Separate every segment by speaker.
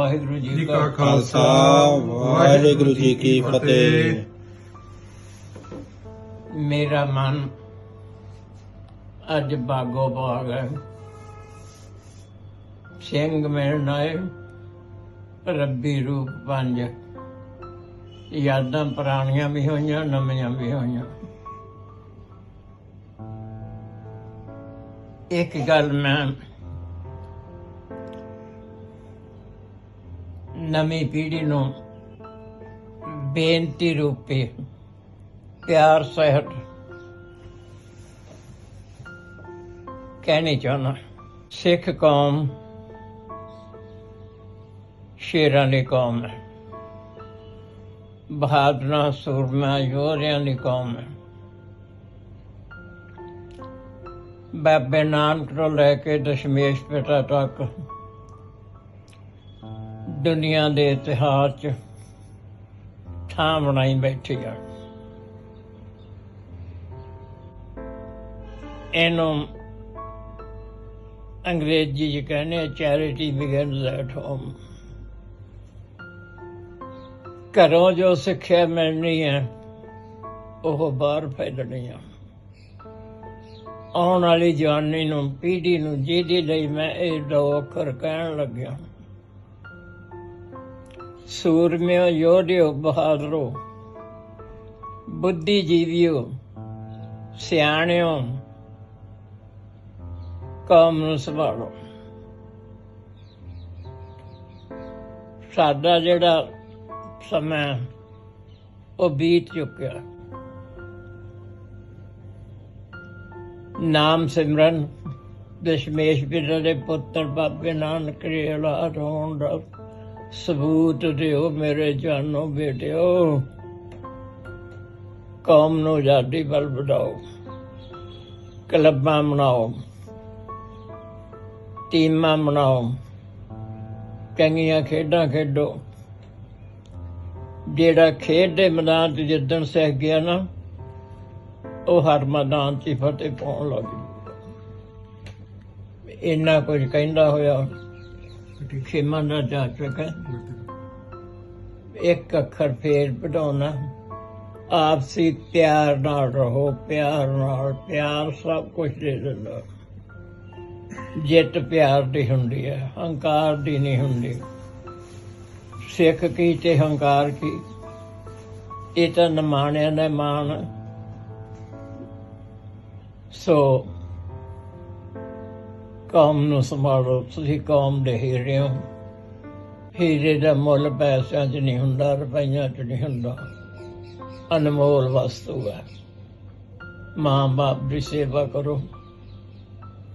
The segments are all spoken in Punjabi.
Speaker 1: ਵਾਹਿਗੁਰੂ ਜੀ ਕਾ
Speaker 2: ਖਾਲਸਾ ਵਾਹਿਗੁਰੂ ਜੀ ਕੀ ਫਤਿਹ।
Speaker 1: ਮੇਰਾ ਮਨ ਅੱਜ ਬਾਗੋ ਬਾਗ ਹੈ। ਸਿੰਘ ਮਿਲਣ ਆਏ ਰੱਬੀ ਰੂਪ ਪੰਜ। ਯਾਦਾਂ ਪੁਰਾਣੀਆਂ ਵੀ ਹੋਈਆਂ ਨਵੀਆਂ ਵੀ ਹੋਈਆਂ। ਇੱਕ ਗੱਲ ਮੈਂ ਨਵੀਂ ਪੀੜ੍ਹੀ ਨੂੰ ਬੇਨਤੀ ਰੂਪੇ ਪਿਆਰ, ਸਹਿਤ ਕਹਿਣੀ ਚਾਹੁੰਦਾ। ਸਿੱਖ ਕੌਮ ਸ਼ੇਰਾਂ ਦੀ ਕੌਮ ਹੈ। ਬਹਾਦਰਾਂ ਸੂਰਮਿਆਂ ਯੋਧਿਆਂ ਦੀ ਕੌਮ ਹੈ। ਬਾਬੇ ਨਾਨਕ ਤੋਂ ਲੈ ਕੇ ਦਸ਼ਮੇਸ਼ ਪਿਤਾ ਤੱਕ ਦੁਨੀਆ ਦੇ ਇਤਿਹਾਸ 'ਚ ਥਾਂ ਬਣਾਈ ਬੈਠੀ ਆ। ਇਹਨੂੰ ਅੰਗਰੇਜ਼ੀ ਚ ਕਹਿੰਦੇ ਚੈਰਿਟੀ ਬਿਗਨਸ ਐਟ ਹੋਮ ਘਰੋਂ ਜੋ ਸਿੱਖਿਆ ਮਿਲਣੀ ਹੈ ਉਹ ਬਾਹਰ ਫੈਲਣੀ ਆ। ਆਉਣ ਵਾਲੀ ਜਵਾਨੀ ਨੂੰ, ਪੀੜ੍ਹੀ ਨੂੰ ਜਿਹਦੇ ਲਈ ਮੈਂ ਇਹ ਦੋ ਅੱਖਰ ਕਹਿਣ ਲੱਗਿਆ। ਸੂਰਮਿਓ, ਯੋਧਿਓ, ਬਹਾਦਰੋ, ਬੁੱਧੀਜੀਵੀਓ, ਸਿਆਣਿਓ, ਕੌਮ ਨੂੰ ਸੰਭਾਲੋ। ਸਾਡਾ ਜਿਹੜਾ ਸਮਾਂ ਉਹ ਬੀਤ ਚੁੱਕਿਆ। ਨਾਮ ਸਿਮਰਨ, ਦਸ਼ਮੇਸ਼ ਪਿਤਾ ਦੇ ਪੁੱਤਰ ਬਾਬੇ ਨਾਨਕ ਦੇ ਔਲਾਦ ਹੋਣ ਦਾ ਸਬੂਤ ਦਿਓ ਮੇਰੇ ਜਾਨੋ ਬੇਟਿਓ। ਕੌਮ ਨੂੰ ਆਜ਼ਾਦੀ ਵੱਲ ਵਧਾਓ। ਕਲੱਬਾਂ ਬਣਾਓ ਟੀਮਾਂ ਬਣਾਓ ਚੰਗੀਆਂ ਖੇਡਾਂ ਖੇਡੋ। ਜਿਹੜਾ ਖੇਡ ਦੇ ਮੈਦਾਨ 'ਚ ਜਿੱਦਣ ਸਹਿ ਗਿਆ ਨਾ, ਉਹ ਹਰ ਮੈਦਾਨ 'ਚ ਹੀ ਫਤਿਹ ਪਾਉਣ ਲੱਗ ਜੂਗਾ। ਇੰਨਾ ਕੁਝ ਕਹਿੰਦਾ ਹੋਇਆ। ਖਿਮਾ ਨਾ ਜਾ ਚੁੱਕਾ ਇੱਕ ਅੱਖਰ ਫੇਰ ਵਧਾਉਣਾ ਆਪਸੀ ਪਿਆਰ ਨਾਲ ਰਹੋ, ਪਿਆਰ ਨਾਲ, ਪਿਆਰ ਸਭ ਕੁਝ ਦੇ ਦਿੰਦਾ। ਜਿੱਤ ਪਿਆਰ ਦੀ ਹੁੰਦੀ ਹੈ, ਹੰਕਾਰ ਦੀ ਨਹੀਂ ਹੁੰਦੀ। ਸਿੱਖ ਕੀ ਤੇ ਹੰਕਾਰ ਕੀ? ਇਹ ਤਾਂ ਨਮਾਣਿਆਂ ਦਾ ਮਾਣ ਹੈ। ਸੋ ਕੌਮ ਨੂੰ ਸੰਭਾਲੋ ਤੁਸੀਂ ਕੌਮ ਦੇ ਹੀਰੇ ਹੋ ਹੀਰੇ ਦਾ ਮੁੱਲ ਪੈਸਿਆਂ 'ਚ ਨਹੀਂ ਹੁੰਦਾ ਰੁਪਈਆਂ 'ਚ ਨਹੀਂ ਹੁੰਦਾ ਅਨਮੋਲ ਵਸਤੂ ਹੈ ਮਾਂ ਬਾਪ ਦੀ ਸੇਵਾ ਕਰੋ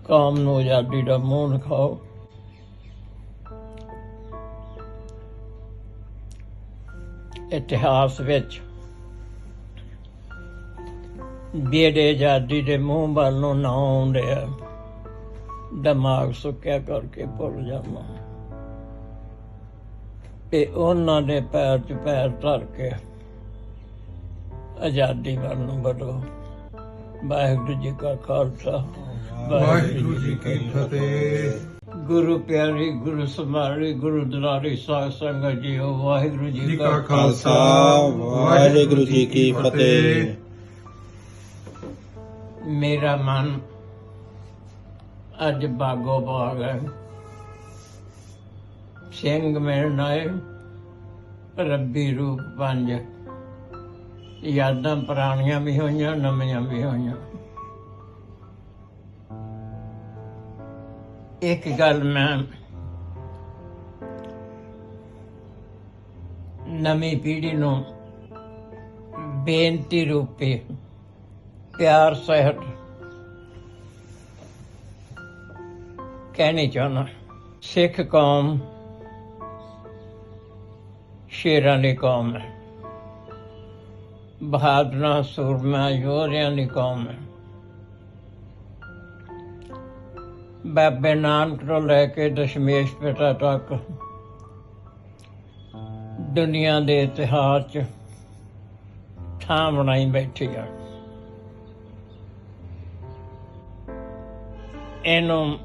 Speaker 1: ਕੌਮ ਨੂੰ ਆਜ਼ਾਦੀ ਦਾ ਮੂੰਹ ਦਿਖਾਓ ਇਤਿਹਾਸ ਵਿੱਚ ਬੇੜੇ ਆਜ਼ਾਦੀ ਦੇ ਮੂੰਹ ਵੱਲ ਨੂੰ ਨਾ ਆਉਂਦੇ ਆ ਦਿਮਾਗ ਸੁੱਕਿਆ ਕਰਕੇ ਭੁੱਲ ਜਾਵਾਂ। ਤੇ ਉਹਨਾਂ ਦੇ ਪੈਰ 'ਚ ਪੈਰ ਧਰ ਕੇ ਆਜ਼ਾਦੀ ਵੱਲ ਨੂੰ ਵਧੋ। ਵਾਹਿਗੁਰੂ ਜੀ ਕਾ ਖਾਲਸਾ,
Speaker 3: ਵਾਹਿਗੁਰੂ ਜੀ ਕੀ ਫਤਿਹ।
Speaker 1: ਗੁਰੂ ਪਿਆਰੀ, ਗੁਰੂ ਸਮਾਰੀ, ਗੁਰੂ ਦੁਲਾਰੀ ਸਾਧ ਸੰਗਤ ਜੀਓ ਵਾਹਿਗੁਰੂ ਜੀ ਕਾ
Speaker 2: ਖਾਲਸਾ, ਵਾਹਿਗੁਰੂ ਜੀ ਕੀ ਫਤਿਹ।
Speaker 1: ਮੇਰਾ ਮਨ ਅੱਜ ਬਾਗੋ ਬਾਗ ਹੈ। ਸਿੰਘ ਮਿਲਣ ਰੱਬੀ ਰੂਪ ਪੰਜ। ਯਾਦਾਂ ਪੁਰਾਣੀਆਂ ਵੀ ਹੋਈਆਂ, ਨਵੀਆਂ ਵੀ ਹੋਈਆਂ। ਇੱਕ ਗੱਲ ਮੈਂ ਨਵੀਂ ਪੀੜ੍ਹੀ ਨੂੰ ਬੇਨਤੀ ਰੂਪੇ, ਪਿਆਰ, ਸਹਿਤ ਕਹਿਣੀ ਚਾਹੁੰਦਾ। ਸਿੱਖ ਕੌਮ, ਸ਼ੇਰਾਂ ਦੀ ਕੌਮ ਹੈ। ਬਹਾਦਰਾਂ ਸੂਰਮਾ ਯੋਧਿਆਂ ਦੀ ਕੌਮ ਹੈ। ਬਾਬੇ ਨਾਨਕ ਤੋਂ ਲੈ ਕੇ ਦਸ਼ਮੇਸ਼ ਪਿਤਾ ਤੱਕ ਦੁਨੀਆ ਦੇ ਇਤਿਹਾਸ 'ਚ ਥਾਂ ਬਣਾਈ ਬੈਠੀ ਆ। ਇਹਨੂੰ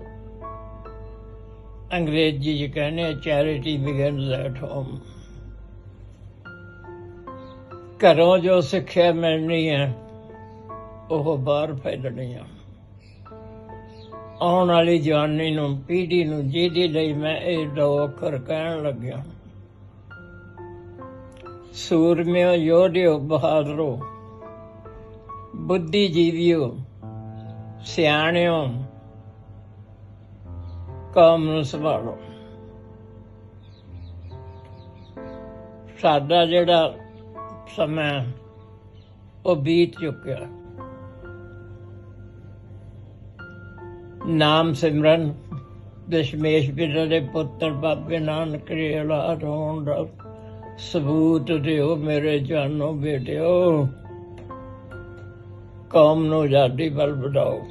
Speaker 1: ਅੰਗਰੇਜ਼ੀ ਚ ਕਹਿੰਦੇ ਚੈਰਿਟੀ ਬਿਗਨਸ ਐਟ ਹੋਮ ਘਰੋਂ ਜੋ ਸਿੱਖਿਆ ਮਿਲਣੀ ਹੈ ਉਹ ਬਾਹਰ ਫੈਲਣੀ ਆ। ਆਉਣ ਵਾਲੀ ਜਵਾਨੀ ਨੂੰ, ਪੀੜ੍ਹੀ ਨੂੰ, ਜਿਹਦੇ ਲਈ ਮੈਂ ਇਹ ਦੋ ਅੱਖਰ ਕਹਿਣ ਲੱਗਿਆ। ਸੂਰਮਿਓ, ਯੋਧਿਓ, ਬਹਾਦਰੋ। ਬੁੱਧੀਜੀਵੀਓ, ਸਿਆਣਿਓ ਕੌਮ ਨੂੰ ਸੰਭਾਲੋ ਸਾਡਾ ਜਿਹੜਾ ਸਮਾਂ ਉਹ ਬੀਤ ਚੁੱਕਿਆ। ਨਾਮ ਸਿਮਰਨ ਦਸ਼ਮੇਸ਼ ਪਿਤਾ ਦੇ ਪੁੱਤਰ ਬਾਬੇ ਨਾਨਕ ਦੇ ਔਲਾਦ ਹੋਣ ਦਾ ਸਬੂਤ ਦਿਓ ਮੇਰੇ ਜਾਨੋ ਬੇਟਿਓ। ਕੌਮ ਨੂੰ ਆਜ਼ਾਦੀ ਵੱਲ ਵਧਾਓ।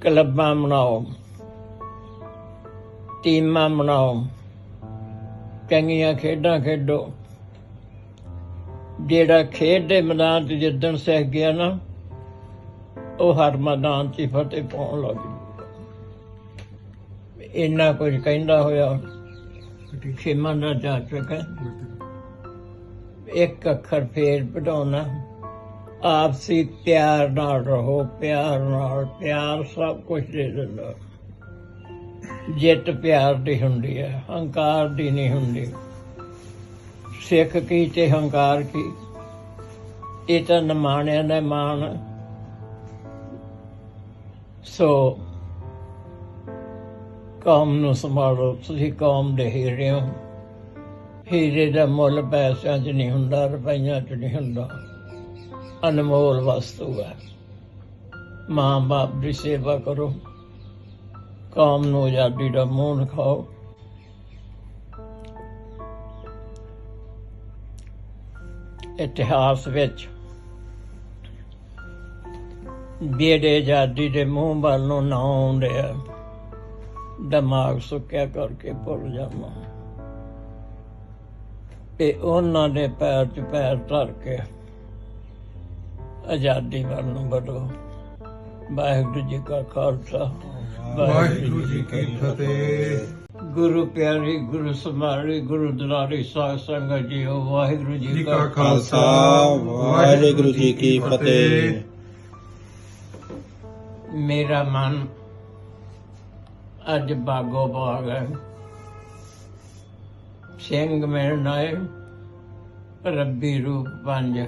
Speaker 1: ਕਲੱਬਾਂ ਬਣਾਓ ਟੀਮਾਂ ਬਣਾਓ। ਚੰਗੀਆਂ ਖੇਡਾਂ ਖੇਡੋ। ਜਿਹੜਾ ਖੇਡ ਦੇ ਮੈਦਾਨ 'ਚ ਜਿੱਦਣ ਸਹਿ ਗਿਆ ਨਾ, ਉਹ ਹਰ ਮੈਦਾਨ 'ਚ ਹੀ ਫਤਿਹ ਪਾਉਣ ਲੱਗ ਗਿਆ ਇੰਨਾ ਕੁਝ ਕਹਿੰਦਾ ਹੋਇਆ, ਖੇਮਾਂ ਦਾ ਜਾ ਚੁੱਕਾ ਇੱਕ ਅੱਖਰ ਫੇਰ ਪੜਾਉਣਾ ਆਪਸੀ ਪਿਆਰ ਨਾਲ ਰਹੋ, ਪਿਆਰ ਨਾਲ, ਪਿਆਰ ਸਭ ਕੁਝ ਦੇ ਦਿੰਦਾ। ਜਿੱਤ ਪਿਆਰ ਦੀ ਹੁੰਦੀ ਹੈ, ਹੰਕਾਰ ਦੀ ਨਹੀਂ ਹੁੰਦੀ। ਸਿੱਖ ਕੀ ਤੇ ਹੰਕਾਰ ਕੀ? ਇਹ ਤਾਂ ਨਮਾਣਿਆਂ ਦਾ ਮਾਣ। ਸੋ ਕੌਮ ਨੂੰ ਸੰਭਾਲੋ, ਤੁਸੀਂ ਕੌਮ ਦੇ ਹੀਰੇ ਹੋ। ਹੀਰੇ ਦਾ ਮੁੱਲ ਪੈਸਿਆਂ 'ਚ ਨਹੀਂ ਹੁੰਦਾ, ਰੁਪਈਆਂ 'ਚ ਨਹੀਂ ਹੁੰਦਾ। ਅਨਮੋਲ ਵਸਤੂ ਹੈ। ਮਾਂ ਬਾਪ ਦੀ ਸੇਵਾ ਕਰੋ। ਕੌਮ ਨੂੰ ਆਜ਼ਾਦੀ ਦਾ ਮੂੰਹ ਦਿਖਾਓ। ਇਤਿਹਾਸ ਵਿੱਚ ਜਿਹੜੇ ਆਜ਼ਾਦੀ ਦੇ ਮੂੰਹ ਵੱਲ ਨੂੰ ਨਾ ਆਉਂਦੇ ਆ। ਦਿਮਾਗ ਸੁੱਕਿਆ ਕਰਕੇ ਭੁੱਲ ਜਾਵਾਂ। ਤੇ ਉਹਨਾਂ ਦੇ ਪੈਰ 'ਚ ਪੈਰ ਧਰ ਕੇ ਆਜ਼ਾਦੀ ਵੱਲ ਨੂੰ ਵਧੋ। ਵਾਹਿਗੁਰੂ ਜੀ ਕਾ ਖਾਲਸਾ।
Speaker 3: ਵਾਹਿਗੁਰੂ ਜੀ ਕੀ ਫਤਿਹ।
Speaker 1: ਗੁਰੂ ਪਿਆਰੀ ਗੁਰੂ ਸਮਾਰੀ ਗੁਰੂ ਦੁਲਾਰੀ ਸਾਧ ਸੰਗਤ ਜੀਓ ਵਾਹਿਗੁਰੂ
Speaker 3: ਜੀ
Speaker 1: ਜੀ
Speaker 3: ਕਾ
Speaker 1: ਕਾ
Speaker 3: ਖਾਲਸਾ
Speaker 2: ਵਾਹਿਗੁਰੂ ਜੀ ਕੀ ਫਤਿਹ।
Speaker 1: ਮੇਰਾ ਮਨ ਅੱਜ ਬਾਗੋ ਬਾਗ ਹੈ। ਸਿੰਘ ਮਿਲਣ ਆਏ ਰੱਬੀ ਰੂਪ ਪੰਜ।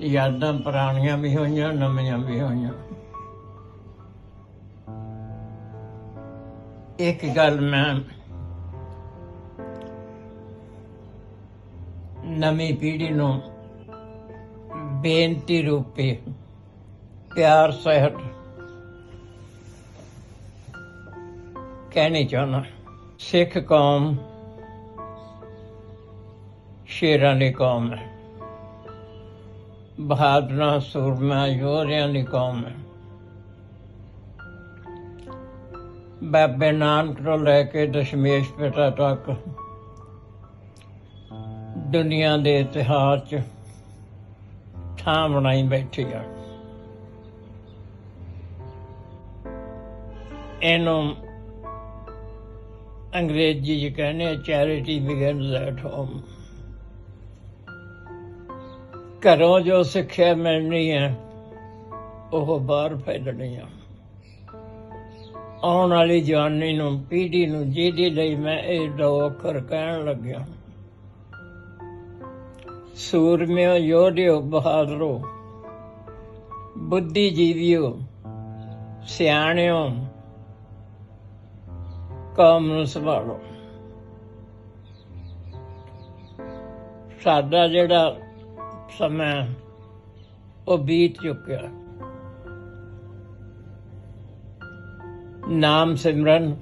Speaker 1: ਯਾਦਾਂ ਪੁਰਾਣੀਆਂ ਵੀ ਹੋਈਆਂ ਨਵੀਆਂ ਵੀ ਹੋਈਆਂ। ਇੱਕ ਗੱਲ ਮੈਂ ਨਵੀਂ ਪੀੜ੍ਹੀ ਨੂੰ ਬੇਨਤੀ ਰੂਪੇ ਪਿਆਰ, ਸਹਿਤ ਕਹਿਣੀ ਚਾਹੁੰਦਾ। ਸਿੱਖ ਕੌਮ ਸ਼ੇਰਾਂ ਦੀ ਕੌਮ ਹੈ। ਬਹਾਦਰਾਂ, ਸੂਰਮਾ, ਯੋਧਿਆਂ ਦੀ ਕੌਮ ਹੈ। ਬਾਬੇ ਨਾਨਕ ਤੋਂ ਲੈ ਕੇ ਦਸ਼ਮੇਸ਼ ਪਿਤਾ ਤੱਕ। ਦੁਨੀਆ ਦੇ ਇਤਿਹਾਸ 'ਚ ਥਾਂ ਬਣਾਈ ਬੈਠੀ ਆ। ਇਹਨੂੰ ਅੰਗਰੇਜ਼ੀ ਚ ਕਹਿੰਦੇ ਚੈਰਿਟੀ ਬਿਗਨਸ ਐਟ ਹੋਮ ਘਰੋਂ ਜੋ ਸਿੱਖਿਆ ਮਿਲਣੀ ਹੈ ਉਹ ਬਾਹਰ ਫੈਲਣੀ ਆ। ਆਉਣ ਵਾਲੀ ਜਵਾਨੀ ਨੂੰ, ਪੀੜ੍ਹੀ ਨੂੰ, ਜਿਹਦੇ ਲਈ ਮੈਂ ਇਹ ਦੋ ਅੱਖਰ ਕਹਿਣ ਲੱਗਿਆ। ਸੂਰਮਿਓ, ਯੋਧਿਓ, ਬਹਾਦਰੋ, ਬੁੱਧੀਜੀਵੀਓ, ਸਿਆਣਿਓ, ਕੌਮ ਨੂੰ ਸੰਭਾਲੋ। ਸਾਡਾ ਜਿਹੜਾ ਸਮਾਂ, ਉਹ ਬੀਤ ਚੁੱਕਿਆ। ਨਾਮ ਸਿਮਰਨ,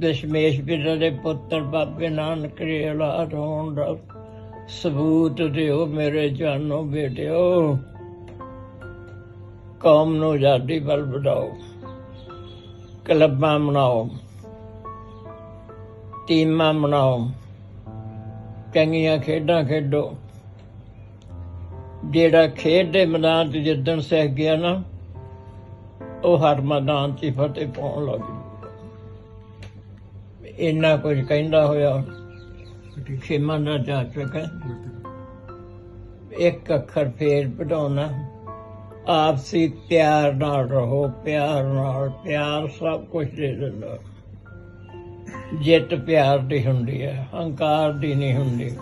Speaker 1: ਦਸ਼ਮੇਸ਼ ਪਿਤਾ ਦੇ ਪੁੱਤਰ ਬਾਬੇ ਨਾਨਕ ਦੇ ਔਲਾਦ ਹੋਣ ਦਾ ਸਬੂਤ ਦਿਓ ਮੇਰੇ ਜਾਨੋ ਬੇਟਿਓ। ਕੌਮ ਨੂੰ ਆਜ਼ਾਦੀ ਵੱਲ ਵਧਾਓ। ਕਲੱਬਾਂ ਬਣਾਓ ਟੀਮਾਂ ਬਣਾਓ ਚੰਗੀਆਂ ਖੇਡਾਂ ਖੇਡੋ। ਜਿਹੜਾ ਖੇਡ ਦੇ ਮੈਦਾਨ 'ਚ ਜਿੱਦਣ ਸਹਿ ਗਿਆ ਨਾ ਉਹ ਹਰ ਮੈਦਾਨ 'ਚ ਫਤਿਹ ਪਾਉਣ ਲੱਗ ਜੂ ਇੰਨਾ ਕੁਝ ਕਹਿੰਦਾ ਹੋਇਆ, ਖਿਮਾ ਦਾ ਜਾ ਸਕੇ ਇੱਕ ਅੱਖਰ ਫੇਰ ਪੜਾਉਣਾ ਆਪਸੀ ਪਿਆਰ ਨਾਲ ਰਹੋ, ਪਿਆਰ ਨਾਲ, ਪਿਆਰ ਸਭ ਕੁਝ ਦੇ ਦਿੰਦਾ। ਜਿੱਤ ਪਿਆਰ ਦੀ ਹੁੰਦੀ ਹੈ, ਹੰਕਾਰ ਦੀ ਨਹੀਂ ਹੁੰਦੀ।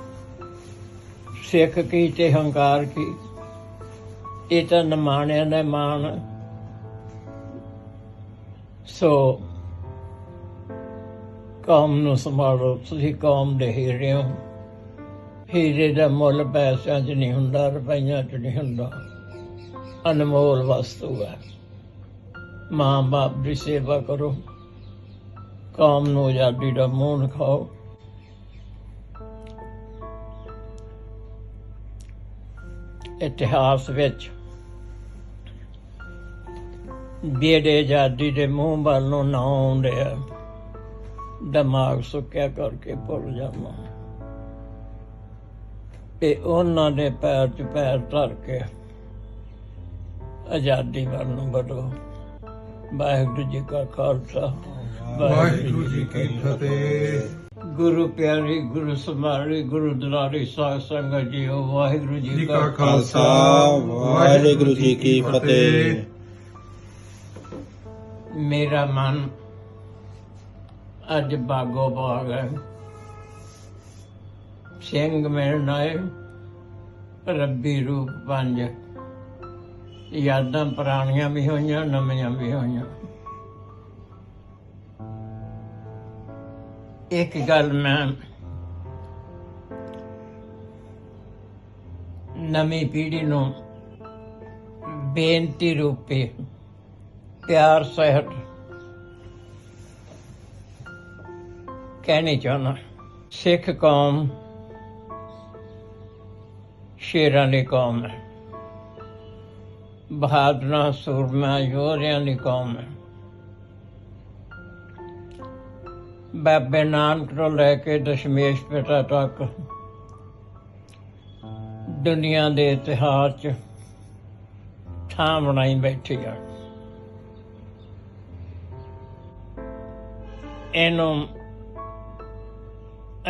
Speaker 1: ਸਿੱਖ ਕੀ ਤੇ ਹੰਕਾਰ ਕੀ? ਇਹ ਤਾਂ ਨਮਾਣਿਆਂ ਦਾ ਮਾਣ ਸੋ ਕੌਮ ਨੂੰ ਸੰਭਾਲੋ, ਤੁਸੀਂ ਕੌਮ ਦੇ ਹੀਰੇ ਹੋ। ਹੀਰੇ ਦਾ ਮੁੱਲ ਪੈਸਿਆਂ 'ਚ ਨਹੀਂ ਹੁੰਦਾ, ਰੁਪਈਆਂ 'ਚ ਨਹੀਂ ਹੁੰਦਾ। ਅਨਮੋਲ ਵਸਤੂ ਹੈ। ਮਾਂ ਬਾਪ ਦੀ ਸੇਵਾ ਕਰੋ। ਕੌਮ ਨੂੰ ਆਜ਼ਾਦੀ ਦਾ ਮੂੰਹ ਖਾਓ। ਇਤਿਹਾਸ ਵਿੱਚ ਬੇੜੇ ਆਜ਼ਾਦੀ ਦੇ ਮੂੰਹ ਵੱਲ ਨੂੰ ਨਾ ਆਉਂਦੇ ਆ ਦਿਮਾਗ ਸੁੱਕਿਆ ਕਰਕੇ ਭੁੱਲ ਜਾਵਾਂ। ਤੇ ਉਹਨਾਂ ਦੇ ਪੈਰ 'ਚ ਪੈਰ ਧਰ ਕੇ ਆਜ਼ਾਦੀ ਵੱਲ ਨੂੰ ਵਧੋ। ਵਾਹਿਗੁਰੂ ਜੀ ਕਾ ਖਾਲਸਾ।
Speaker 3: ਵਾਹਿਗੁਰੂ ਜੀ ਕੀ ਫਤਿਹ।
Speaker 1: ਗੁਰੂ ਪਿਆਰੀ ਗੁਰੂ ਸਮਾਰੀ ਗੁਰੂ ਦੁਲਾਰੀ ਸਾਧ ਸੰਗਤ ਜੀਓ ਵਾਹਿਗੁਰੂ ਜੀ
Speaker 3: ਜੀ
Speaker 1: ਕਾ
Speaker 2: ਖਾਲਸਾ। ਵਾਹਿਗੁਰੂ ਜੀ ਕੀ ਫਤਿਹ।
Speaker 1: ਮੇਰਾ ਮਨ ਅੱਜ ਬਾਗੋ ਬਾਗ ਹੈ। ਸਿੰਘ ਮਿਲਣ ਰੱਬੀ ਰੂਪ ਪੰਜ। ਯਾਦਾਂ ਪੁਰਾਣੀਆਂ ਵੀ ਹੋਈਆਂ, ਨਵੀਆਂ ਵੀ ਹੋਈਆਂ। ਇੱਕ ਗੱਲ ਮੈਂ ਨਵੀਂ ਪੀੜ੍ਹੀ ਨੂੰ ਬੇਨਤੀ ਰੂਪੇ ਪਿਆਰ, ਸਹਿਤ ਕਹਿਣੀ ਚਾਹੁੰਦਾ। ਸਿੱਖ ਕੌਮ ਸ਼ੇਰਾਂ ਦੀ ਕੌਮ ਹੈ। ਬਹਾਦਰਾਂ ਸੂਰਮਾ ਯੋਧਿਆਂ ਦੀ ਕੌਮ ਹੈ। ਬਾਬੇ ਨਾਨਕ ਤੋਂ ਲੈ ਕੇ ਦਸ਼ਮੇਸ਼ ਪਿਤਾ ਤੱਕ ਦੁਨੀਆ ਦੇ ਇਤਿਹਾਸ 'ਚ ਥਾਂ ਬਣਾਈ ਬੈਠੀ ਆ। ਇਹਨੂੰ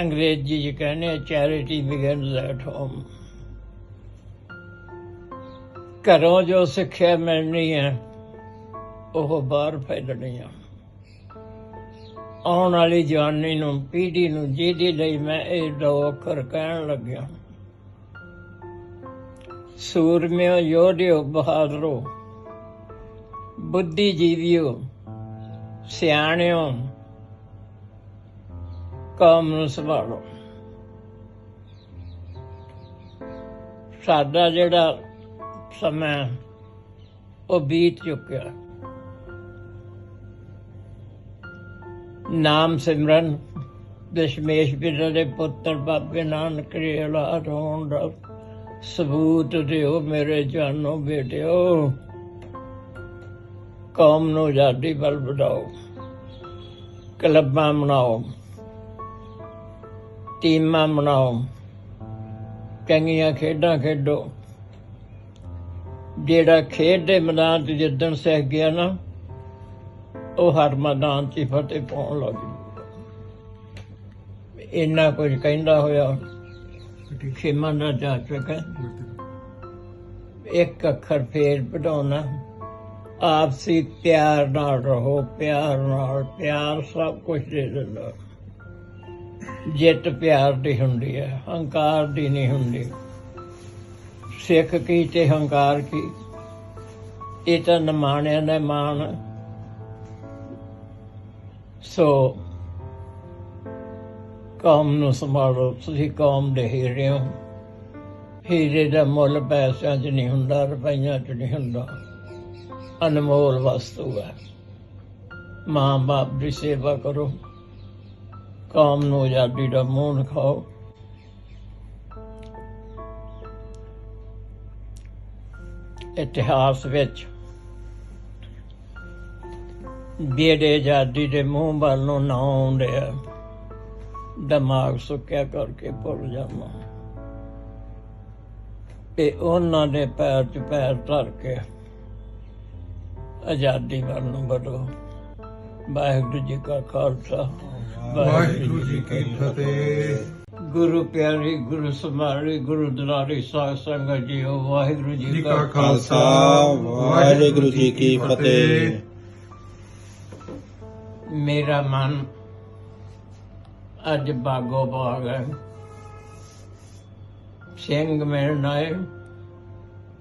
Speaker 1: ਅੰਗਰੇਜ਼ੀ ਚ ਕਹਿੰਦੇ ਚੈਰਿਟੀ ਬਿਗਨਸ ਐਟ ਹੋਮ ਘਰੋਂ ਜੋ ਸਿੱਖਿਆ ਮਿਲਣੀ ਹੈ ਉਹ ਬਾਹਰ ਫੈਲਣੀ ਆ। ਆਉਣ ਵਾਲੀ ਜਵਾਨੀ ਨੂੰ, ਪੀੜ੍ਹੀ ਨੂੰ, ਜਿਹਦੇ ਲਈ ਮੈਂ ਇਹ ਦੋ ਅੱਖਰ ਕਹਿਣ ਲੱਗਿਆ, ਸੂਰਮਿਓ, ਯੋਧਿਓ, ਬਹਾਦਰੋ, ਬੁੱਧੀਜੀਵੀਓ, ਸਿਆਣਿਓ ਕੌਮ ਨੂੰ ਸੰਭਾਲੋ। ਸਾਡਾ ਜਿਹੜਾ ਸਮਾਂ ਉਹ ਬੀਤ ਚੁੱਕਿਆ ਨਾਮ ਸਿਮਰਨ ਦਸ਼ਮੇਸ਼ ਪਿਤਾ ਦੇ ਪੁੱਤਰ ਬਾਬੇ ਨਾਨਕ ਦੇ ਔਲਾਦ ਹੋਣ ਦਾ ਸਬੂਤ ਦਿਓ ਮੇਰੇ ਜਾਨੋ ਬੇਟਿਓ। ਕੌਮ ਨੂੰ ਆਜ਼ਾਦੀ ਵੱਲ ਵਧਾਓ। ਕਲੱਬਾਂ ਬਣਾਓ ਟੀਮਾਂ ਬਣਾਓ। ਚੰਗੀਆਂ ਖੇਡਾਂ ਖੇਡੋ। ਜਿਹੜਾ ਖੇਡ ਦੇ ਮੈਦਾਨ 'ਚ ਜਿੱਦਣ ਸਹਿ ਗਿਆ ਨਾ, ਉਹ ਹਰ ਮੈਦਾਨ 'ਚ ਹੀ ਫਤਿਹ ਪਾਉਣ ਲੱਗ ਜੂਗਾ। ਇੰਨਾ ਕੁਝ ਕਹਿੰਦਾ ਹੋਇਆ, ਖਿਮਾ ਦਾ ਜਾ ਚੁੱਕਾ ਇੱਕ ਅੱਖਰ ਫੇਰ ਵਧਾਉਣਾ। ਆਪਸੀ ਪਿਆਰ ਨਾਲ ਰਹੋ, ਪਿਆਰ ਨਾਲ, ਪਿਆਰ ਸਭ ਕੁਝ ਦੇ ਦਿੰਦਾ। ਜਿੱਤ ਪਿਆਰ ਦੀ ਹੁੰਦੀ ਹੈ, ਹੰਕਾਰ ਦੀ ਨਹੀਂ ਹੁੰਦੀ। ਸਿੱਖ ਕੀ ਤੇ ਹੰਕਾਰ ਕੀ? ਇਹ ਤਾਂ ਨਮਾਣਿਆਂ ਦਾ ਮਾਣ ਸੋ ਕੌਮ ਨੂੰ ਸੰਭਾਲੋ, ਤੁਸੀਂ ਕੌਮ ਦੇ ਹੀਰੇ ਹੋ। ਹੀਰੇ ਦਾ ਮੁੱਲ ਪੈਸਿਆਂ 'ਚ ਨਹੀਂ ਹੁੰਦਾ, ਰੁਪਈਆਂ 'ਚ ਨਹੀਂ ਹੁੰਦਾ। ਅਨਮੋਲ ਵਸਤੂ ਹੈ। ਮਾਂ ਬਾਪ ਦੀ ਸੇਵਾ ਕਰੋ। ਕੌਮ ਨੂੰ ਆਜ਼ਾਦੀ ਦਾ ਮੂੰਹ ਦਿਖਾਓ ਇਤਿਹਾਸ ਵਿੱਚ ਬੇੜੇ ਆਜ਼ਾਦੀ ਦੇ ਮੂੰਹ ਵੱਲ ਨੂੰ ਨਾ ਆਉਂਦੇ ਆ ਦਿਮਾਗ ਸੁੱਕਿਆ ਕਰਕੇ ਭੁੱਲ ਜਾਵਾਂ। ਤੇ ਉਹਨਾਂ ਦੇ ਪੈਰ 'ਚ ਪੈਰ ਧਰ ਕੇ ਆਜ਼ਾਦੀ ਵੱਲ ਨੂੰ ਵਧੋ। ਵਾਹਿਗੁਰੂ ਜੀ ਕਾ ਖਾਲਸਾ।
Speaker 3: ਵਾਹਿਗੁਰੂ ਜੀ ਕੀ ਫਤਿਹ।
Speaker 1: ਗੁਰੂ ਪਿਆਰੀ ਗੁਰੂ ਸਮਾਰੀ ਗੁਰੂ ਦੁਲਾਰੀ ਸਾਧ ਸੰਗਤ ਜੀਓ ਵਾਹਿਗੁਰੂ ਜੀ
Speaker 3: ਜੀ
Speaker 1: ਕਾ
Speaker 3: ਕਾ
Speaker 2: ਖਾਲਸਾ ਵਾਹਿਗੁਰੂ ਜੀ ਕੀ ਫਤਿਹ।
Speaker 1: ਮੇਰਾ ਮਨ ਅੱਜ ਬਾਗੋ ਬਾਗ ਹੈ। ਸਿੰਘ ਮੇਰੇ ਨਾਏ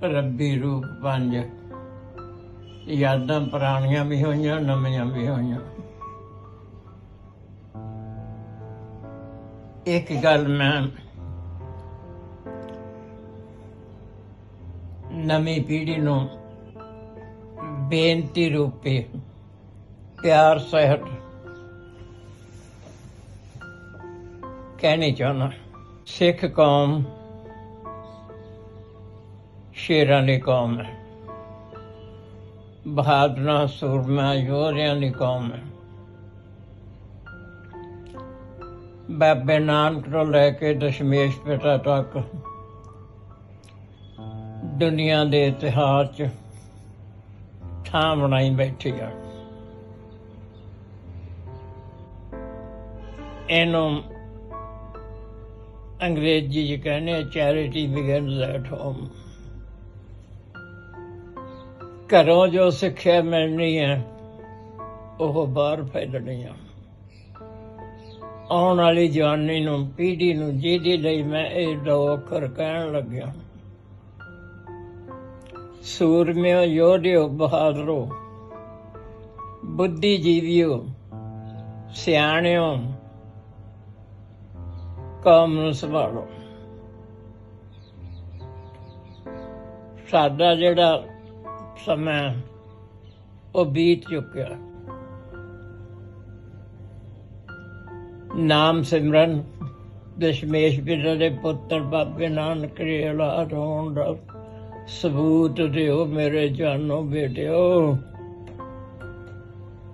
Speaker 1: ਰੱਬੀ ਰੂਪ ਪੰਜ। ਯਾਦਾਂ ਪੁਰਾਣੀਆਂ ਵੀ ਹੋਈਆਂ ਨਵੀਆਂ ਵੀ ਹੋਈਆਂ। ਇੱਕ ਗੱਲ ਮੈਂ ਨਵੀਂ ਪੀੜ੍ਹੀ ਨੂੰ ਬੇਨਤੀ ਰੂਪੇ ਪਿਆਰ, ਸਹਿਤ ਕਹਿਣੀ ਚਾਹੁੰਦਾ। ਸਿੱਖ ਕੌਮ ਸ਼ੇਰਾਂ ਦੀ ਕੌਮ ਹੈ। ਬਹਾਦਰਾਂ, ਸੂਰਮਾ, ਯੋਧਿਆਂ ਦੀ ਕੌਮ ਹੈ। ਬਾਬੇ ਨਾਨਕ ਤੋਂ ਲੈ ਕੇ ਦਸ਼ਮੇਸ਼ ਪਿਤਾ ਤੱਕ ਦੁਨੀਆ ਦੇ ਇਤਿਹਾਸ 'ਚ ਥਾਂ ਬਣਾਈ ਬੈਠੀ ਆ। ਇਹਨੂੰ ਅੰਗਰੇਜ਼ੀ ਚ ਕਹਿੰਦੇ ਚੈਰਿਟੀ ਬਿਗਨਸ ਐਟ ਹੋਮ ਘਰੋਂ ਜੋ ਸਿੱਖਿਆ ਮਿਲਣੀ ਹੈ ਉਹ ਬਾਹਰ ਫੈਲਣੀ ਆ। ਆਉਣ ਵਾਲੀ ਜਵਾਨੀ ਨੂੰ, ਪੀੜ੍ਹੀ ਨੂੰ, ਜਿਹਦੇ ਲਈ ਮੈਂ ਇਹ ਦੋ ਅੱਖਰ ਕਹਿਣ ਲੱਗਿਆ। ਸੂਰਮਿਓ, ਯੋਧਿਓ, ਬਹਾਦਰੋ, ਬੁੱਧੀਜੀਵੀਓ, ਸਿਆਣਿਓ, ਕੌਮ ਨੂੰ ਸੰਭਾਲੋ। ਸਾਡਾ ਜਿਹੜਾ ਸਮਾਂ, ਉਹ ਬੀਤ ਚੁੱਕਿਆ। ਨਾਮ ਸਿਮਰਨ, ਦਸ਼ਮੇਸ਼ ਪਿਤਾ ਦੇ ਪੁੱਤਰ ਬਾਬੇ ਨਾਨਕ ਦੇ ਔਲਾਦ ਹੋਣ ਦਾ ਸਬੂਤ ਦਿਓ ਮੇਰੇ ਜਾਨੋ ਬੇਟਿਓ।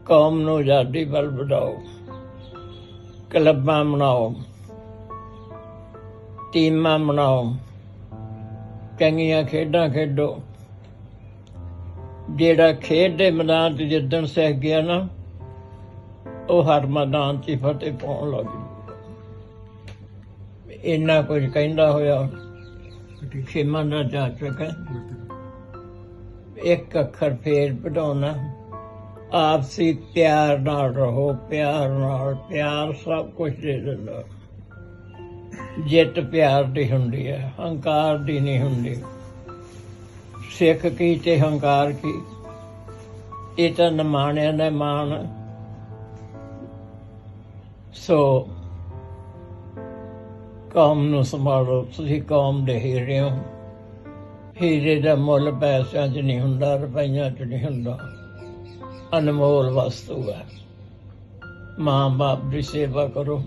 Speaker 1: ਕੌਮ ਨੂੰ ਆਜ਼ਾਦੀ ਵੱਲ ਵਧਾਓ। ਕਲੱਬਾਂ ਬਣਾਓ ਟੀਮਾਂ ਬਣਾਓ ਚੰਗੀਆਂ ਖੇਡਾਂ ਖੇਡੋ। ਜਿਹੜਾ ਖੇਡ ਦੇ ਮੈਦਾਨ 'ਚ ਜਿੱਦਣ ਸਹਿ ਗਿਆ ਨਾ ਉਹ ਹਰ ਮੈਦਾਨ 'ਚ ਫਤਿਹ ਪਾਉਣ ਲੱਗ ਜੂ ਇੰਨਾ ਕੁਝ ਕਹਿੰਦਾ ਹੋਇਆ, ਖੇਮਾਂ ਦਾ ਜਾ ਚੁੱਕਾ ਇੱਕ ਅੱਖਰ ਫੇਰ ਪੜਾਉਣਾ ਆਪਸੀ ਪਿਆਰ ਨਾਲ ਰਹੋ, ਪਿਆਰ ਨਾਲ, ਪਿਆਰ ਸਭ ਕੁਝ ਦੇ ਦਿੰਦਾ। ਜਿੱਤ ਪਿਆਰ ਦੀ ਹੁੰਦੀ ਹੈ, ਹੰਕਾਰ ਦੀ ਨਹੀਂ ਹੁੰਦੀ। ਸਿੱਖ ਕੀ ਤੇ ਹੰਕਾਰ ਕੀ? ਇਹ ਤਾਂ ਨਮਾਣਿਆਂ ਦਾ ਮਾਣ ਸੋ ਕੌਮ ਨੂੰ ਸੰਭਾਲੋ, ਤੁਸੀਂ ਕੌਮ ਦੇ ਹੀਰੇ ਹੋ। ਹੀਰੇ ਦਾ ਮੁੱਲ ਪੈਸਿਆਂ 'ਚ ਨਹੀਂ ਹੁੰਦਾ, ਰੁਪਈਆਂ 'ਚ ਨਹੀਂ ਹੁੰਦਾ। ਅਨਮੋਲ ਵਸਤੂ ਹੈ। ਮਾਂ ਬਾਪ ਦੀ ਸੇਵਾ ਕਰੋ।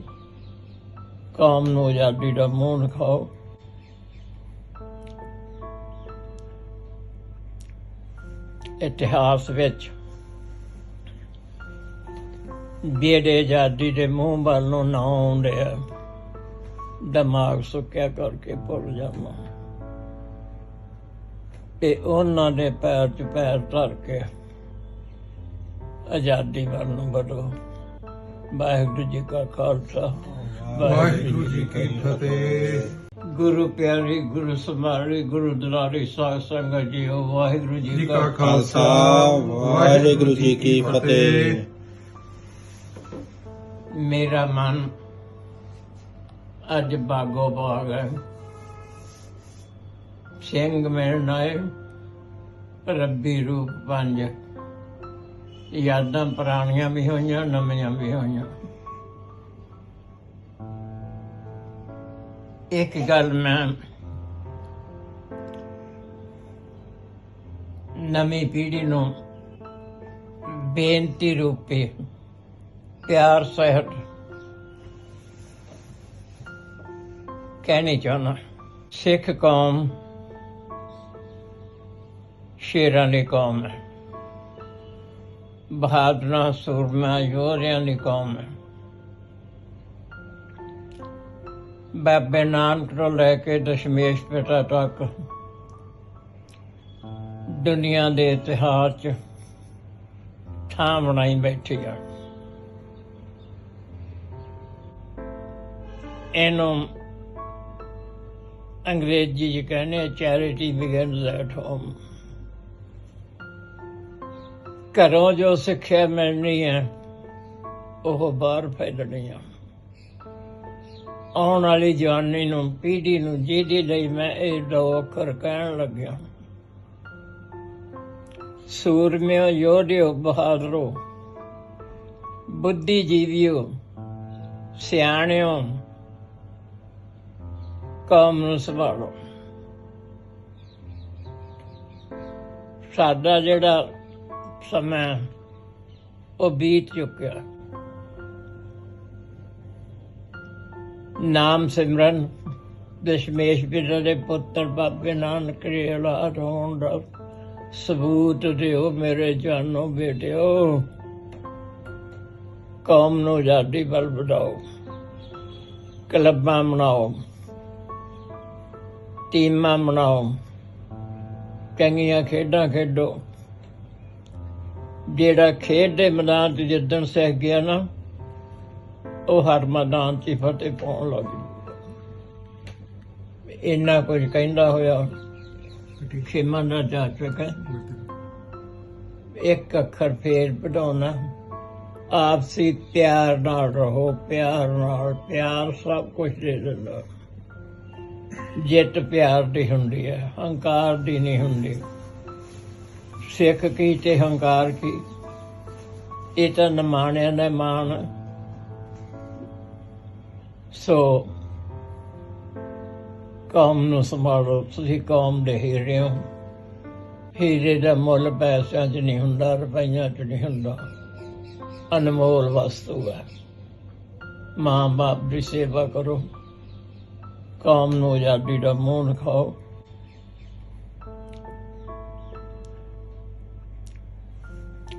Speaker 1: ਕੌਮ ਨੂੰ ਆਜ਼ਾਦੀ ਦਾ ਮੂੰਹ ਖਾਓ ਇਤਿਹਾਸ ਵਿੱਚ ਬੇੜੇ ਆਜ਼ਾਦੀ ਦੇ ਮੂੰਹ ਵੱਲ ਨੂੰ ਨਾ ਆਉਂਦੇ ਆ ਦਿਮਾਗ ਸੁੱਕਿਆ ਕਰਕੇ ਭੁੱਲ ਜਾਵਾਂ। ਤੇ ਉਹਨਾਂ ਦੇ ਪੈਰ 'ਚ ਪੈਰ ਧਰ ਕੇ ਆਜ਼ਾਦੀ ਵੱਲ ਨੂੰ ਵਧੋ। ਵਾਹਿਗੁਰੂ ਜੀ ਕਾ ਖਾਲਸਾ
Speaker 3: ਵਾਹਿਗੁਰੂ ਜੀ ਕੀ ਫਤਿਹ।
Speaker 1: ਗੁਰੂ ਪਿਆਰੀ ਗੁਰੂ ਸਮਾਰੀ ਗੁਰੂ ਦੁਲਾਰੀ ਸਾਧ ਸੰਗਤ ਜੀਓ ਵਾਹਿਗੁਰੂ ਜੀ
Speaker 3: ਜੀ
Speaker 1: ਕਾ
Speaker 2: ਖਾਲਸਾ ਵਾਹਿਗੁਰੂ ਜੀ ਕੀ ਫਤਿਹ।
Speaker 1: ਮੇਰਾ ਮਨ ਅੱਜ ਬਾਗੋ ਬਾਗ ਹੈ। ਸਿੰਘ ਮੇਰੇ ਨਾਏ, ਰੱਬੀ ਰੂਪ ਪੰਜ। ਯਾਦਾਂ ਪੁਰਾਣੀਆਂ ਵੀ ਹੋਈਆਂ, ਨਵੀਆਂ ਵੀ ਹੋਈਆਂ। ਇੱਕ ਗੱਲ ਮੈਂ ਨਵੀਂ ਪੀੜ੍ਹੀ ਨੂੰ ਬੇਨਤੀ ਰੂਪੇ ਪਿਆਰ ਸਹਿਤ ਕਹਿਣੀ ਚਾਹੁੰਦਾ, ਸਿੱਖ ਕੌਮ, ਸ਼ੇਰਾਂ ਦੀ ਕੌਮ ਹੈ। ਬਹਾਦਰਾਂ, ਸੂਰਮਾ, ਯੋਧਿਆਂ ਦੀ ਕੌਮ ਹੈ। ਬਾਬੇ ਨਾਨਕ ਤੋਂ ਲੈ ਕੇ ਦਸ਼ਮੇਸ਼ ਪਿਤਾ ਤੱਕ ਦੁਨੀਆ ਦੇ ਇਤਿਹਾਸ 'ਚ ਥਾਂ ਬਣਾਈ ਬੈਠੀ ਆ। ਇਹਨੂੰ ਅੰਗਰੇਜ਼ੀ ਚ ਕਹਿੰਦੇ ਚੈਰਿਟੀ ਬਿਗਨਸ ਐਟ ਹੋਮ ਘਰੋਂ ਜੋ ਸਿੱਖਿਆ ਮਿਲਣੀ ਹੈ, ਉਹ ਬਾਹਰ ਫੈਲਣੀ ਆ। ਆਉਣ ਵਾਲੀ ਜਵਾਨੀ ਨੂੰ, ਪੀੜ੍ਹੀ ਨੂੰ, ਜਿਹਦੇ ਲਈ ਮੈਂ ਇਹ ਦੋ ਅੱਖਰ ਕਹਿਣ ਲੱਗਿਆ, ਸੂਰਮਿਓ, ਯੋਧਿਓ, ਬਹਾਦਰੋ, ਬੁੱਧੀਜੀਵੀਓ, ਸਿਆਣਿਓ ਕੌਮ ਨੂੰ ਸੰਭਾਲੋ। ਸਾਡਾ ਜਿਹੜਾ ਸਮਾਂ ਉਹ ਬੀਤ ਚੁੱਕਿਆ। ਨਾਮ ਸਿਮਰਨ, ਦਸ਼ਮੇਸ਼ ਪਿਤਾ ਦੇ ਪੁੱਤਰ ਬਾਬੇ ਨਾਨਕ ਦੇ ਔਲਾਦ ਹੋਣ ਦਾ ਸਬੂਤ ਦਿਓ ਮੇਰੇ ਜਾਨੋ ਬੇਟਿਓ। ਕੌਮ ਨੂੰ ਆਜ਼ਾਦੀ ਵੱਲ ਵਧਾਓ। ਕਲੱਬਾਂ ਬਣਾਓ ਟੀਮਾਂ ਬਣਾਓ। ਚੰਗੀਆਂ ਖੇਡਾਂ ਖੇਡੋ। ਜਿਹੜਾ ਖੇਡ ਦੇ ਮੈਦਾਨ 'ਚ ਜਿੱਦਣ ਸਹਿ ਗਿਆ ਨਾ, ਉਹ ਹਰ ਮੈਦਾਨ 'ਚ ਹੀ ਫਤਿਹ ਪਾਉਣ ਲੱਗ ਜੂ ਇੰਨਾ ਕੁਝ ਕਹਿੰਦਾ ਹੋਇਆ, ਖੇਮਾਂ ਦਾ ਜਾ ਚੁੱਕਾ ਇੱਕ ਅੱਖਰ ਫੇਰ ਵਧਾਉਣਾ ਆਪਸੀ ਪਿਆਰ ਨਾਲ ਰਹੋ, ਪਿਆਰ ਨਾਲ, ਪਿਆਰ ਸਭ ਕੁਝ ਦੇ ਦਿੰਦਾ। ਜਿੱਤ ਪਿਆਰ ਦੀ ਹੁੰਦੀ ਹੈ, ਹੰਕਾਰ ਦੀ ਨਹੀਂ ਹੁੰਦੀ। ਸਿੱਖ ਕੀ ਤੇ ਹੰਕਾਰ ਕੀ? ਇਹ ਤਾਂ ਨਮਾਣਿਆਂ ਦਾ ਮਾਣ। ਸੋ ਕੌਮ ਨੂੰ ਸੰਭਾਲੋ, ਤੁਸੀਂ ਕੌਮ ਦੇ ਹੀਰੇ ਹੋ। ਹੀਰੇ ਦਾ ਮੁੱਲ ਪੈਸਿਆਂ 'ਚ ਨਹੀਂ ਹੁੰਦਾ, ਰੁਪਈਆਂ 'ਚ ਨਹੀਂ ਹੁੰਦਾ। ਅਨਮੋਲ ਵਸਤੂ ਹੈ। ਮਾਂ ਬਾਪ ਦੀ ਸੇਵਾ ਕਰੋ। ਕੌਮ ਨੂੰ ਆਜ਼ਾਦੀ ਦਾ ਮੂੰਹ ਦਿਖਾਓ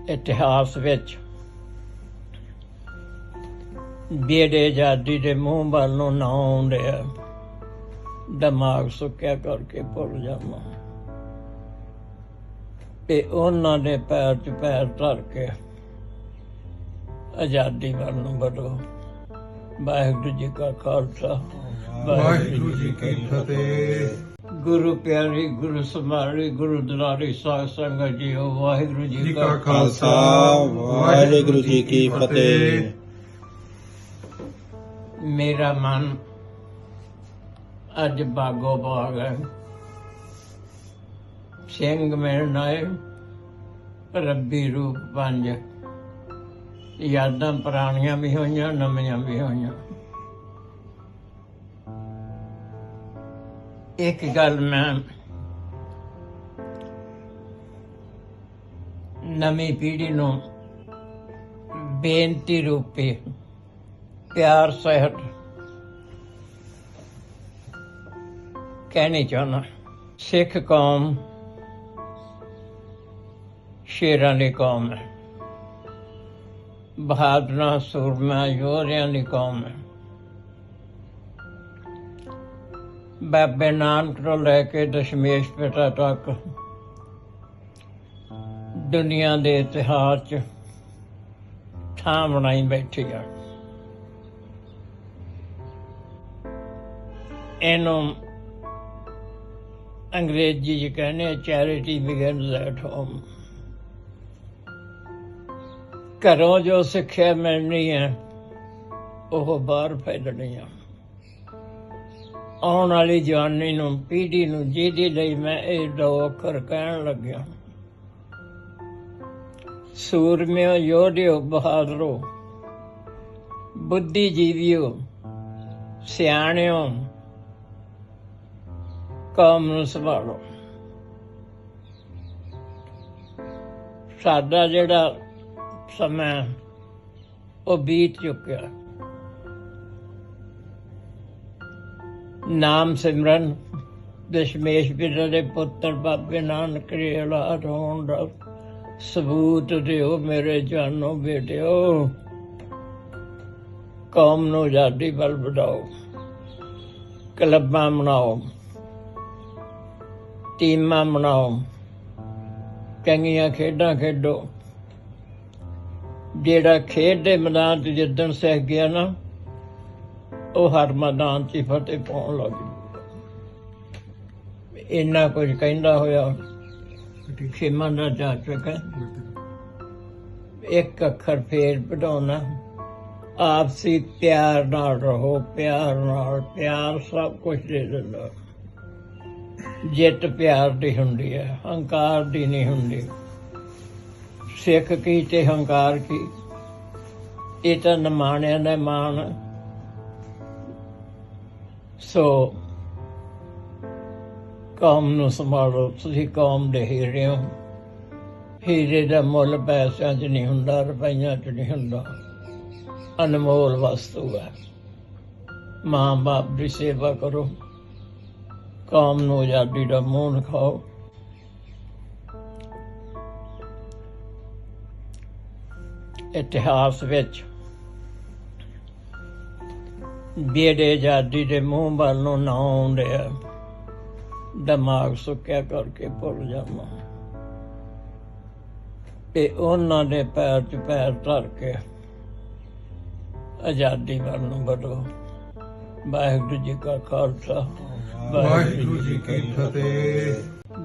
Speaker 1: ਇਤਿਹਾਸ ਵਿੱਚ ਬੇੜੇ ਆਜ਼ਾਦੀ ਦੇ ਮੂੰਹ ਵੱਲ ਨੂੰ ਨਾ ਆਉਂਦੇ ਆ ਦਿਮਾਗ ਸੁੱਕਿਆ ਕਰਕੇ ਭੁੱਲ ਜਾਵਾਂ। ਤੇ ਉਹਨਾਂ ਦੇ ਪੈਰ 'ਚ ਪੈਰ ਧਰ ਕੇ ਆਜ਼ਾਦੀ ਵੱਲ ਨੂੰ ਵਧੋ। ਵਾਹਿਗੁਰੂ ਜੀ ਕਾ ਖਾਲਸਾ।
Speaker 3: ਵਾਹਿਗੁਰੂ ਜੀ ਕੀ ਫਤਿਹ।
Speaker 1: ਗੁਰੂ ਪਿਆਰੀ ਗੁਰੂ ਸਮਾਰੀ ਗੁਰੂ ਦੁਲਾਰੀ ਸਾਧ ਸੰਗਤ ਜੀਓ ਵਾਹਿਗੁਰੂ ਜੀ
Speaker 3: ਜੀ
Speaker 1: ਕਾ
Speaker 2: ਖਾਲਸਾ ਵਾਹਿਗੁਰੂ ਜੀ ਕੀ ਫਤਿਹ।
Speaker 1: ਮੇਰਾ ਮਨ ਅੱਜ ਬਾਗੋ ਬਾਗ ਹੈ। ਸਿੰਘ ਮਿਲਣ ਆਏ ਰੱਬੀ ਰੂਪ ਪੰਜ। ਯਾਦਾਂ ਪੁਰਾਣੀਆਂ ਵੀ ਹੋਈਆਂ ਨਵੀਆਂ ਵੀ ਹੋਈਆਂ। ਇੱਕ ਗੱਲ ਮੈਂ ਨਵੀਂ ਪੀੜ੍ਹੀ ਨੂੰ ਬੇਨਤੀ ਰੂਪੀ ਪਿਆਰ, ਸਹਿਤ ਕਹਿਣੀ ਚਾਹੁੰਦਾ। ਸਿੱਖ ਕੌਮ ਸ਼ੇਰਾਂ ਦੀ ਕੌਮ ਹੈ। ਬਹਾਦਰਾਂ, ਸੂਰਮਾ, ਯੋਧਿਆਂ ਦੀ ਕੌਮ ਹੈ। ਬਾਬੇ ਨਾਨਕ ਤੋਂ ਲੈ ਕੇ ਦਸ਼ਮੇਸ਼ ਪਿਤਾ ਤੱਕ ਦੁਨੀਆ ਦੇ ਇਤਿਹਾਸ 'ਚ ਥਾਂ ਬਣਾਈ ਬੈਠੀ ਆ। ਇਹਨੂੰ ਅੰਗਰੇਜ਼ੀ ਚ ਕਹਿੰਦੇ ਚੈਰਿਟੀ ਬਿਗਨਸ ਐਟ ਹੋਮ ਘਰੋਂ ਜੋ ਸਿੱਖਿਆ ਮਿਲਣੀ ਹੈ ਉਹ ਬਾਹਰ ਫੈਲਣੀ ਆ। ਆਉਣ ਵਾਲੀ ਜਵਾਨੀ ਨੂੰ, ਪੀੜ੍ਹੀ ਨੂੰ, ਜਿਹਦੇ ਲਈ ਮੈਂ ਇਹ ਦੋ ਅੱਖਰ ਕਹਿਣ ਲੱਗਿਆ। ਸੂਰਮਿਓ, ਯੋਧਿਓ, ਬਹਾਦਰੋ, ਬੁੱਧੀਜੀਵੀਓ, ਸਿਆਣਿਓ, ਕੌਮ ਨੂੰ ਸੰਭਾਲੋ। ਸਾਡਾ ਜਿਹੜਾ ਸਮਾਂ, ਉਹ ਬੀਤ ਚੁੱਕਿਆ। ਨਾਮ ਸਿਮਰਨ, ਦਸ਼ਮੇਸ਼ ਪਿਤਾ ਦੇ ਪੁੱਤਰ ਬਾਬੇ ਨਾਨਕ ਦੇ ਔਲਾਦ ਹੋਣ ਦਾ ਸਬੂਤ ਦਿਓ ਮੇਰੇ ਜਾਨੋ ਬੇਟਿਓ। ਕੌਮ ਨੂੰ ਆਜ਼ਾਦੀ ਵੱਲ ਵਧਾਓ। ਕਲੱਬਾਂ ਬਣਾਓ ਟੀਮਾਂ ਬਣਾਓ ਚੰਗੀਆਂ ਖੇਡਾਂ ਖੇਡੋ। ਜਿਹੜਾ ਖੇਡ ਦੇ ਮੈਦਾਨ 'ਚ ਜਿੱਦਣ ਸਹਿ ਗਿਆ ਨਾ ਉਹ ਹਰ ਮੈਦਾਨ 'ਚ ਹੀ ਫਤਿਹ ਪਾਉਣ ਲੱਗ ਜੂ ਇੰਨਾ ਕੁਝ ਕਹਿੰਦਾ ਹੋਇਆ, ਖੇਮਾ ਦਾ ਜਾ ਚੁੱਕਾ ਇੱਕ ਅੱਖਰ ਫੇਰ ਵਧਾਉਣਾ, ਆਪਸੀ ਪਿਆਰ ਨਾਲ ਰਹੋ, ਪਿਆਰ ਨਾਲ, ਪਿਆਰ ਸਭ ਕੁਝ ਦੇ ਦਿੰਦਾ। ਜਿੱਤ ਪਿਆਰ ਦੀ ਹੁੰਦੀ ਹੈ, ਹੰਕਾਰ ਦੀ ਨਹੀਂ ਹੁੰਦੀ। ਸਿੱਖ ਕੀ ਤੇ ਹੰਕਾਰ ਕੀ? ਇਹ ਤਾਂ ਨਮਾਣਿਆਂ ਦਾ ਮਾਣ ਸੋ ਕੌਮ ਨੂੰ ਸੰਭਾਲੋ, ਤੁਸੀਂ ਕੌਮ ਦੇ ਹੀਰੇ ਹੋ। ਹੀਰੇ ਦਾ ਮੁੱਲ ਪੈਸਿਆਂ 'ਚ ਨਹੀਂ ਹੁੰਦਾ, ਰੁਪਈਆਂ 'ਚ ਨਹੀਂ ਹੁੰਦਾ। ਅਨਮੋਲ ਵਸਤੂ ਹੈ। ਮਾਂ ਬਾਪ ਦੀ ਸੇਵਾ ਕਰੋ। ਕੌਮ ਨੂੰ ਆਜ਼ਾਦੀ ਦਾ ਮੂੰਹ ਖਾਓ ਇਤਿਹਾਸ ਵਿੱਚ ਬੇੜੇ ਆਜ਼ਾਦੀ ਦੇ ਮੂੰਹ ਵੱਲ ਨੂੰ ਨਾ ਆਉਂਦੇ ਦਿਮਾਗ ਸੁੱਕਿਆ ਕਰਕੇ ਭੁੱਲ ਜਾਵਾਂ। ਤੇ ਉਹਨਾਂ ਦੇ ਪੈਰ 'ਚ ਪੈਰ ਧਰ ਕੇ ਆਜ਼ਾਦੀ ਵੱਲ ਨੂੰ ਵਧੋ। ਵਾਹਿਗੁਰੂ ਜੀ ਕਾ ਖਾਲਸਾ।
Speaker 3: ਵਾਹਿਗੁਰੂ ਜੀ ਕੀ ਫਤਿਹ।